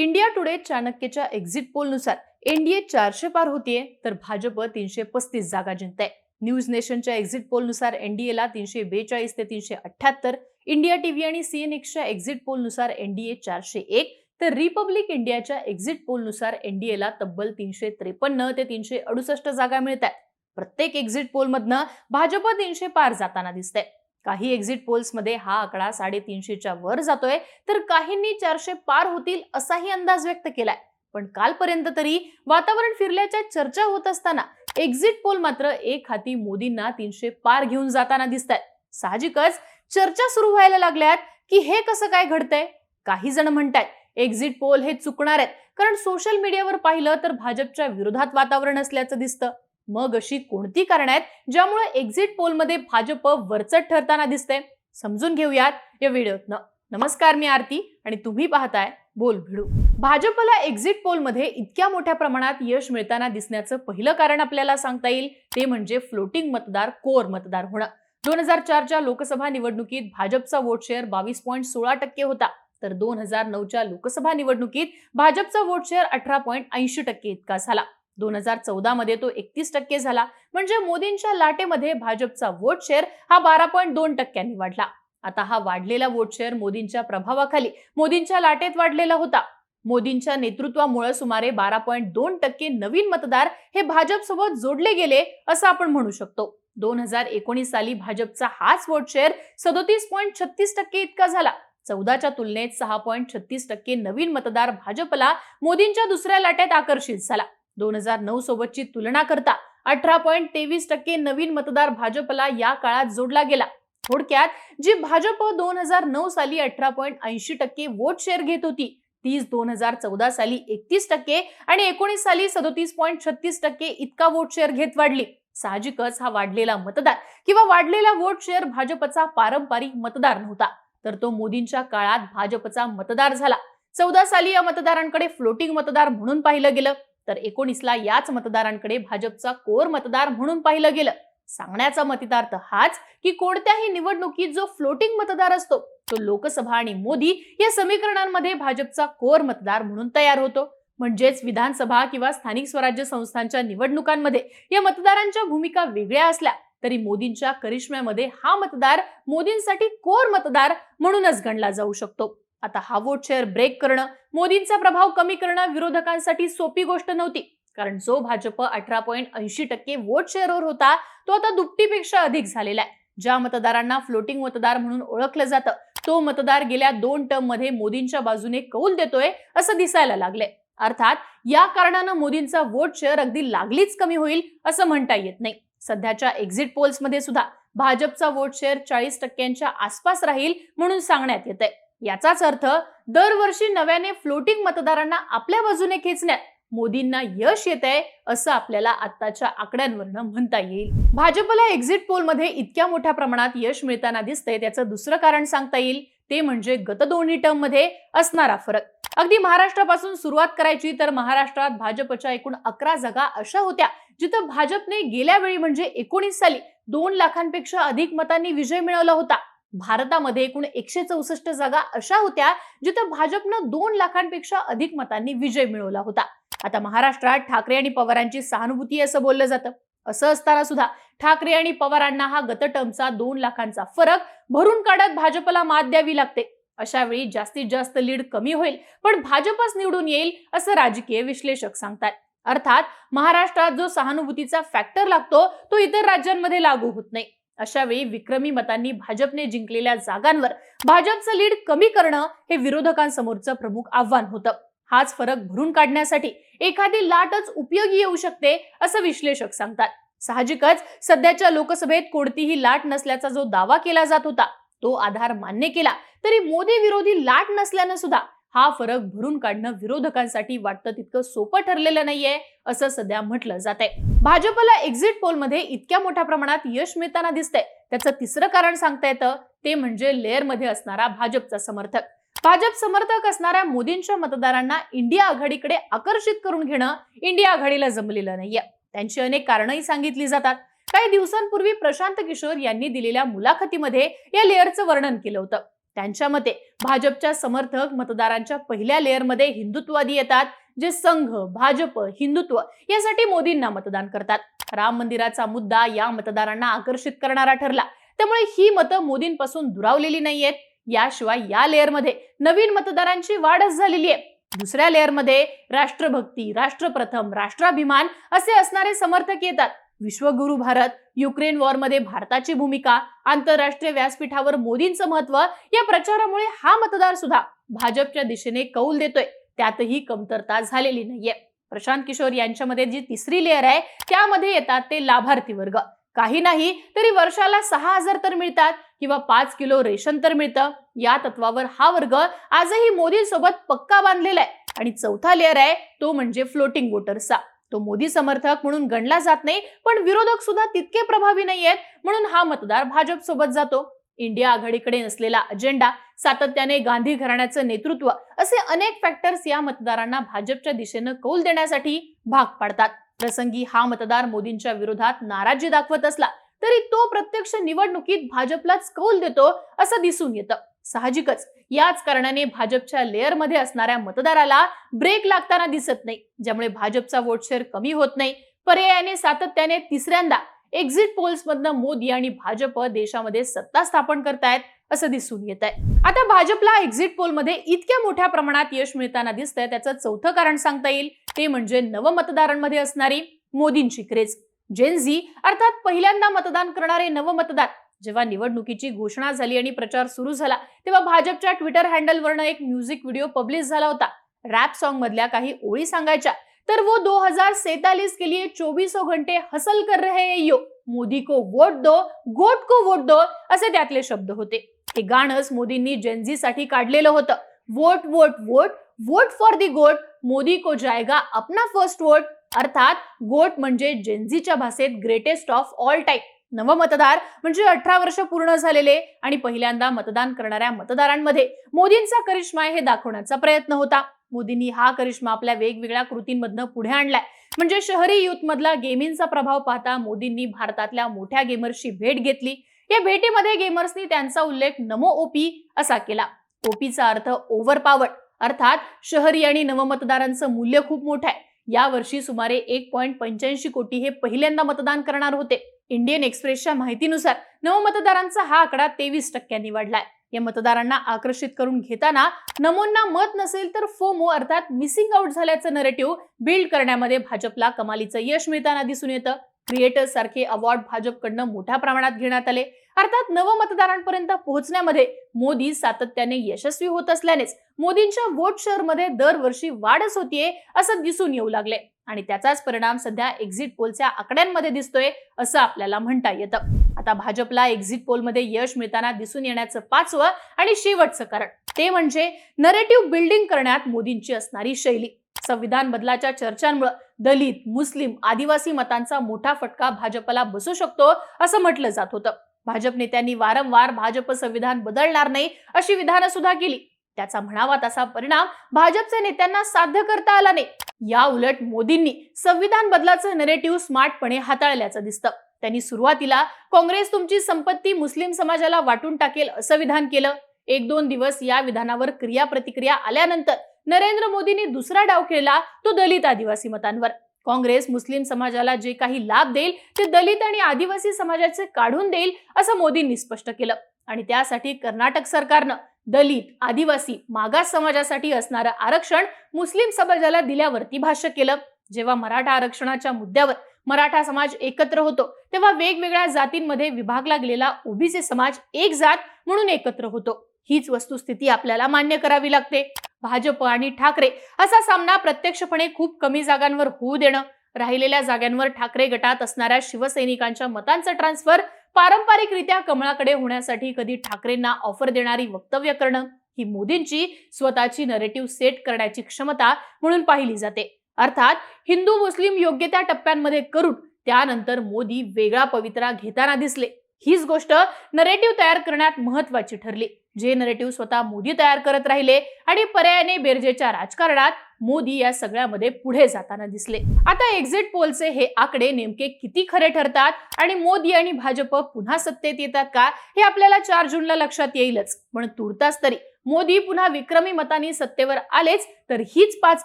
India Today चाणक्यच्या exit पोलनुसार NDA चारशे पार होतीये तर भाजप तीनशे पस्तीस जागा जिंकते न्यूज नेशनच्या एक्झिट पोलनुसार एनडीएला तीनशे बेचाळीस ते तीनशे अठ्याहत्तर इंडिया टीव्ही आणि सीएनएक्सच्या एक्झिट पोलनुसार एनडीए चारशे एक तर रिपब्लिक इंडियाच्या एक्झिट पोलनुसार एनडीएला तब्बल तीनशे त्रेपन्न ते तीनशे अडुसष्ट जागा मिळत आहेत प्रत्येक एक्झिट पोलमधनं भाजप तीनशे पार जाताना दिसतंय. काही एक्झिट पोल्समध्ये हा आकडा साडेतीनशेच्या वर जातोय. तर काहींनी चारशे पार होतील असाही अंदाज व्यक्त केलाय. पण कालपर्यंत तरी वातावरण फिरल्याच्या चर्चा होत असताना एक्झिट पोल मात्र एक हाती मोदींना तीनशे पार घेऊन जाताना दिसत आहेत साहजिकच चर्चा सुरू व्हायला लागल्यात की हे कसं काय घडतंय? काही जण म्हणतात एक्झिट पोल हे चुकणार आहेत. कारण सोशल मीडियावर पाहिलं तर भाजपच्या विरोधात वातावरण असल्याचं दिसतं. मग अशी कोणती कारण आहेत ज्यामुळे एक्झिट पोलमध्ये भाजप वरचट ठरताना दिसते समजून घेऊयात या व्हिडिओतनं. नमस्कार मी आरती आणि तुम्ही पाहताय बोल भिडू. भाजपला एक्झिट पोलमध्ये इतक्या मोठ्या प्रमाणात यश मिळताना दिसण्याचं पहिलं कारण आपल्याला सांगता येईल ते म्हणजे फ्लोटिंग मतदार कोर मतदार होणं. दोन हजार चारच्या लोकसभा निवडणुकीत भाजपचा वोट शेअर बावीस पॉईंट सोळा टक्के होता. तर दोन हजार नऊच्या लोकसभा निवडणुकीत भाजपचा वोट शेअर अठरा पॉईंट ऐंशी टक्के इतका झाला. दोन हजार चौदामध्ये तो एकतीस टक्के झाला. म्हणजे मोदींच्या लाटेमध्ये भाजपचा वोट शेअर हा बारा पॉईंट दोन टक्क्यांनी वाढला. आता हा वाढलेला वोट शेअर मोदींच्या प्रभावाखाली मोदींच्या लाटेत वाढलेला होता. मोदींच्या नेतृत्वामुळे सुमारे बारा पॉईंट दोन टक्के नवीन मतदार हे भाजपसोबत जोडले गेले असं आपण म्हणू शकतो. दोन हजार एकोणीस साली भाजपचा हाच वोट शेअर सदोतीस पॉईंट छत्तीस टक्के इतका झाला. चौदाच्या तुलनेत सहा पॉईंट छत्तीस टक्के नवीन मतदार भाजपला मोदींच्या दुसऱ्या लाटेत आकर्षित झाला. दोन हजार नऊ सोबतची तुलना करता अठरा पॉईंट तेवीस टक्के नवीन मतदार भाजपला या काळात जोडला गेला. थोडक्यात जी भाजप दोन हजार नऊ साली अठरा पॉईंट ऐंशी टक्के वोट शेअर घेत होती तीच दोन हजार चौदा साली एकतीस टक्के आणि एकोणीस साली सदोतीस पॉईंट छत्तीस टक्के इतका वोट शेअर घेत वाढली. साहजिकच हा वाढलेला मतदार किंवा वाढलेला वोट शेअर भाजपचा पारंपरिक मतदार नव्हता तर तो मोदींच्या काळात भाजपचा मतदार झाला. चौदा साली या मतदारांकडे फ्लोटिंग मतदार म्हणून पाहिलं गेलं. तर एकोणीसला याच मतदारांकडे भाजपचा कोर मतदार म्हणून पाहिलं गेलं. सांगण्याचा मतितार्थ हाच की कोणत्याही निवडणुकीत जो फ्लोटिंग मतदार असतो तो लोकसभा आणि मोदी या समीकरणांमध्ये भाजपचा कोर मतदार म्हणून तयार होतो. म्हणजेच विधानसभा किंवा स्थानिक स्वराज्य संस्थांच्या निवडणुकांमध्ये या मतदारांच्या भूमिका वेगळ्या असल्या तरी मोदींच्या करिश्म्यामध्ये हा मतदार मोदींसाठी कोर मतदार म्हणूनच गणला जाऊ शकतो. आता हा वोट शेअर ब्रेक करणं मोदींचा प्रभाव कमी करणं विरोधकांसाठी सोपी गोष्ट नव्हती. कारण जो भाजप अठरा पॉईंट ऐंशी टक्के वोट शेअरवर होता तो आता दुपटीपेक्षा अधिक झालेला आहे. ज्या मतदारांना फ्लोटिंग मतदार म्हणून ओळखलं जातं तो मतदार गेल्या दोन टर्ममध्ये मोदींच्या बाजूने कौल देतोय असं दिसायला लागले अर्थात या कारणानं मोदींचा वोट शेअर अगदी लागलीच कमी होईल असं म्हणता येत नाही. सध्याच्या एक्झिट पोल्समध्ये सुद्धा भाजपचा वोट शेअर चाळीस टक्क्यांच्या आसपास राहील म्हणून सांगण्यात येत आहे याचाच अर्थ दरवर्षी नव्याने फ्लोटिंग मतदारांना आपल्या बाजूने खेचण्यात मोदींना यश येत आहे असं आपल्याला आताच्या आकड्यांवरनं म्हणता येईल. भाजपला एक्झिट पोलमध्ये इतक्या मोठ्या प्रमाणात यश मिळताना दिसतंय त्याचं दुसरं कारण सांगता येईल ते म्हणजे गत दोन्ही टर्ममध्ये असणारा फरक. अगदी महाराष्ट्रापासून सुरुवात करायची तर महाराष्ट्रात भाजपच्या एकूण अकरा जागा अशा होत्या जिथं भाजपने गेल्या वेळी म्हणजे एकोणीस साली दोन लाखांपेक्षा अधिक मतांनी विजय मिळवला होता. भारतामध्ये एकूण एकशे चौसष्ट जागा अशा होत्या जिथं भाजपनं दोन लाखांपेक्षा अधिक मतांनी विजय मिळवला होता. आता महाराष्ट्रात ठाकरे आणि पवारांची सहानुभूती असं बोललं जातं. असं असताना सुद्धा ठाकरे आणि पवारांना हा गतटमचा दोन लाखांचा फरक भरून काढत भाजपला मात द्यावी लागते. अशा वेळी जास्तीत जास्त लीड कमी होईल पण भाजपच निवडून येईल असं राजकीय विश्लेषक सांगतात. अर्थात महाराष्ट्रात जो सहानुभूतीचा फॅक्टर लागतो तो इतर राज्यांमध्ये लागू होत नाही. अशावेळी विक्रमी मतांनी भाजपने जिंकलेल्या जागांवर भाजपचं लीड कमी करणं हे विरोधकांसमोरचं प्रमुख आव्हान होतं. हाच फरक भरून काढण्यासाठी एखादी लाटच उपयोगी येऊ शकते असं विश्लेषक सांगतात. साहजिकच सध्याच्या लोकसभेत कोणतीही लाट नसल्याचा जो दावा केला जात होता तो आधार मान्य केला तरी मोदी विरोधी लाट नसल्यानं सुद्धा हा फरक भरून काढणं विरोधकांसाठी वाटतं तितकं सोपं ठरलेलं नाहीये असं सध्या म्हटलं जात आहे भाजपला एक्झिट पोलमध्ये इतक्या मोठ्या प्रमाणात यश मिळताना दिसतंय. त्याचं तिसरं कारण सांगता येतं ते म्हणजे लेअरमध्ये असणारा भाजपचा समर्थक. भाजप समर्थक असणाऱ्या मोदींच्या मतदारांना इंडिया आघाडीकडे आकर्षित करून घेणं इंडिया आघाडीला जमलेलं नाहीये. त्यांची अनेक कारणंही सांगितली जातात. काही दिवसांपूर्वी प्रशांत किशोर यांनी दिलेल्या मुलाखतीमध्ये या लेअरचं वर्णन केलं होतं. त्यांच्या मते भाजपच्या समर्थक मतदारांच्या पहिल्या लेअरमध्ये हिंदुत्ववादी येतात जे संघ भाजप हिंदुत्व यासाठी मोदींना मतदान करतात. राम मंदिराचा मुद्दा या मतदारांना आकर्षित करणारा ठरला. त्यामुळे ही मतं मोदींपासून दुरावलेली नाहीयेत. याशिवाय या लेअरमध्ये नवीन मतदारांची वाढच झालेली आहे. दुसऱ्या लेअरमध्ये राष्ट्रभक्ती राष्ट्रप्रथम राष्ट्राभिमान असे असणारे समर्थक येतात. विश्वगुरु भारत युक्रेन वॉरमध्ये भारताची भूमिका आंतरराष्ट्रीय व्यासपीठावर मोदींचं महत्त्व या प्रचारामुळे हा मतदार सुद्धा भाजपच्या दिशेने कौल देतोय. त्यातही कमतरता झालेली नाहीये. प्रशांत किशोर यांच्यामध्ये जी तिसरी लेअर आहे त्यामध्ये येतात ते लाभार्थी वर्ग. काही नाही तरी वर्षाला सहा हजार तर मिळतात किंवा पाच किलो रेशन तर मिळतं. या तत्वावर हा वर्ग आजही मोदींसोबत पक्का बांधलेला आहे. आणि चौथा लेअर आहे तो म्हणजे फ्लोटिंग वोटर्सचा तो मोदी समर्थक म्हणून गणला जात नाही पण विरोधक सुद्धा तितके प्रभावी नाही आहेत म्हणून हा मतदार भाजप सोबत जातो. इंडिया आघाडीकडे नसलेला अजेंडा सातत्याने गांधी घराण्याचं नेतृत्व असे अनेक फॅक्टर्स या मतदारांना भाजपच्या दिशेनं कौल देण्यासाठी भाग पाडतात. प्रसंगी हा मतदार मोदींच्या विरोधात नाराजी दाखवत असला तरी तो प्रत्यक्ष निवडणुकीत भाजपलाच कौल देतो असं दिसून येतं. साहजिकच. याच कारणाने भाजपच्या लेअरमध्ये असणाऱ्या मतदाराला ब्रेक लागताना दिसत नाही. ज्यामुळे भाजपचा वोट शेअर कमी होत नाही. पर्यायाने सातत्याने तिसऱ्यांदा एक्झिट पोल्समधनं मोदी आणि भाजप देशामध्ये सत्ता स्थापन करतायत असं दिसून येत आहे. आता भाजपला एक्झिट पोलमध्ये इतक्या मोठ्या प्रमाणात यश मिळताना दिसतंय त्याचं चौथं कारण सांगता येईल. ते म्हणजे नवमतदारांमध्ये असणारी मोदींची क्रेज जेनझी अर्थात पहिल्यांदा मतदान करणारे नवमतदार जेव्हा निवडणुकीची घोषणा झाली आणि प्रचार सुरू झाला तेव्हा भाजपच्या ट्विटर हँडलवरनं एक म्युझिक व्हिडिओ पब्लिश झाला होता. रॅप सॉन्ग मधल्या काही ओळी सांगायच्या. तर वो दो हजार सैतालीस के लिए चोवीसो घंटे हसल कर रहे यो. मोदी को वोट दो गोट को वोट दो असे त्यातले शब्द होते. हे गाणंच मोदींनी जेनझी साठी काढलेलं होतं. Vote vote vote vote for the goat Modi को जायगा अपना फर्स्ट वोट अर्थात गोट म्हणजे जेनझीच्या भाषेत ग्रेटेस्ट ऑफ ऑल टाईम नवमतदार म्हणजे अठरा वर्ष पूर्ण झालेले आणि पहिल्यांदा मतदान करणाऱ्या मतदारांमध्ये मोदींचा करिश्मा हे दाखवण्याचा प्रयत्न होता. मोदींनी हा करिश्मा आपल्या वेगवेगळ्या कृतींमधनं पुढे आणलाय. म्हणजे शहरी युथमधला गेमिंगचा प्रभाव पाहता मोदींनी भारतातल्या मोठ्या गेमर्सची भेट घेतली. या भेटीमध्ये गेमर्सनी त्यांचा उल्लेख नमो ओपी असा केला. ओपीचा अर्थ ओव्हर पॉवर अर्थात शहरी आणि नवमतदारांचं मूल्य खूप मोठं आहे. यावर्षी सुमारे एक पॉईंट पंच्याऐंशी कोटी हे पहिल्यांदा मतदान करणार होते. इंडियन एक्सप्रेसच्या माहितीनुसार नवमतदारांचा हा आकडा तेवीस टक्क्यांनी वाढलाय. या मतदारांना आकर्षित करून घेताना नमोंना मत नसेल तर फोमो अर्थात मिसिंग आउट झाल्याचं नरेटिव्ह बिल्ड करण्यामध्ये भाजपला कमालीचं यश मिळताना दिसून येतं. क्रिएटर्स सारखे अवॉर्ड भाजपकडनं मोठ्या प्रमाणात घेण्यात आले. अर्थात नवमतदारांपर्यंत पोहोचण्यामध्ये मोदी सातत्याने यशस्वी होत असल्यानेच मोदींच्या वोट शेअरमध्ये दरवर्षी वाढच होतीये असं दिसून येऊ लागले. आणि त्याचाच परिणाम सध्या एक्झिट पोलच्या आकड्यांमध्ये दिसतोय असं आपल्याला म्हणता येतं. आता भाजपला एक्झिट पोलमध्ये यश मिळताना दिसून येण्याचं पाचवं आणि शेवटचं कारण ते म्हणजे नरेटिव्ह बिल्डिंग करण्यात मोदींची असणारी शैली. संविधान बदलाच्या चर्चांमुळे दलित मुस्लिम आदिवासी मतांचा मोठा फटका भाजपला बसू शकतो असं म्हटलं जात होतं. भाजप नेत्यांनी वारंवार भाजप संविधान बदलणार नाही अशी विधानं सुद्धा केली. त्याचा म्हणावा तसा परिणाम भाजपच्या नेत्यांना साध्य करता आला नाही. या उलट मोदींनी संविधान बदलाचं नेरेटिव्ह स्मार्टपणे हाताळल्याचं दिसतं. त्यांनी सुरुवातीला काँग्रेस तुमची संपत्ती मुस्लिम समाजाला वाटून टाकेल असं विधान केलं. एक दोन दिवस या विधानावर क्रिया प्रतिक्रिया आल्यानंतर नरेंद्र मोदींनी दुसरा डाव केला तो दलित आदिवासी मतांवर. काँग्रेस मुस्लिम समाजाला जे काही लाभ देईल ते दलित आणि आदिवासी समाजाचे काढून देईल असं मोदींनी स्पष्ट केलं. आणि त्यासाठी कर्नाटक सरकारनं दलित आदिवासी मागास समाजासाठी असणारं आरक्षण मुस्लिम समाजाला दिल्यावरती भाष्य केलं. जेव्हा मराठा आरक्षणाच्या मुद्द्यावर मराठा समाज एकत्र होतो तेव्हा वेगवेगळ्या जातींमध्ये विभागला गेलेला ओबीसी समाज एक जात म्हणून एकत्र होतो. हीच वस्तुस्थिती आपल्याला मान्य करावी लागते. भाजप आणि ठाकरे असा सामना प्रत्यक्षपणे खूप कमी जागांवर होऊ देणं राहिलेल्या जागांवर ठाकरे गटात असणाऱ्या शिवसैनिकांच्या मतांचं ट्रान्सफर पारंपरिकरित्या कमळाकडे होण्यासाठी कधी ठाकरेंना ऑफर देणारी वक्तव्य करणं ही मोदींची स्वतःची नरेटिव्ह सेट करण्याची क्षमता म्हणून पाहिली जाते. अर्थात हिंदू मुस्लिम योग्य त्या टप्प्यांमध्ये करून त्यानंतर मोदी वेगळा पवित्रा घेताना दिसले. हीच गोष्ट नरेटिव्ह तयार करण्यात महत्वाची ठरली. जे नरेटिव्ह स्वतः मोदी तयार करत राहिले आणि पर्यायाने बेरजेच्या राजकारणात मोदी या सगळ्यामध्ये पुढे जाताना दिसले. आता एक्झिट पोलचे हे आकडे नेमके किती खरे ठरतात आणि मोदी आणि भाजप पुन्हा सत्तेत येतात का? हे आपल्याला चार जूनला लक्षात येईलच. पण तुर्तास तरी मोदी पुन्हा विक्रमी मतांनी सत्तेवर आलेच तर हीच पाच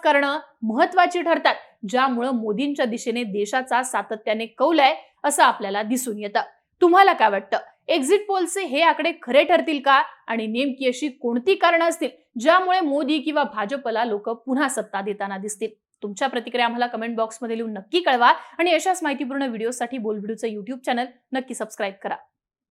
कारणं महत्वाची ठरतात ज्यामुळं मोदींच्या दिशेने देशाचा सातत्याने कौल आहे असं आपल्याला दिसून येतं. तुम्हाला काय वाटतं? एक्झिट पोलचे हे आकडे खरे ठरतील का? आणि नेमकी अशी कोणती कारणं असतील? ज्यामुळे मोदी किंवा भाजपला लोक पुन्हा सत्ता देताना दिसतील. तुमच्या प्रतिक्रिया आम्हाला कमेंट बॉक्समध्ये लिहून नक्की कळवा. आणि अशाच माहितीपूर्ण व्हिडिओसाठी बोलबिडूचं युट्यूब चॅनल नक्की सबस्क्राईब करा.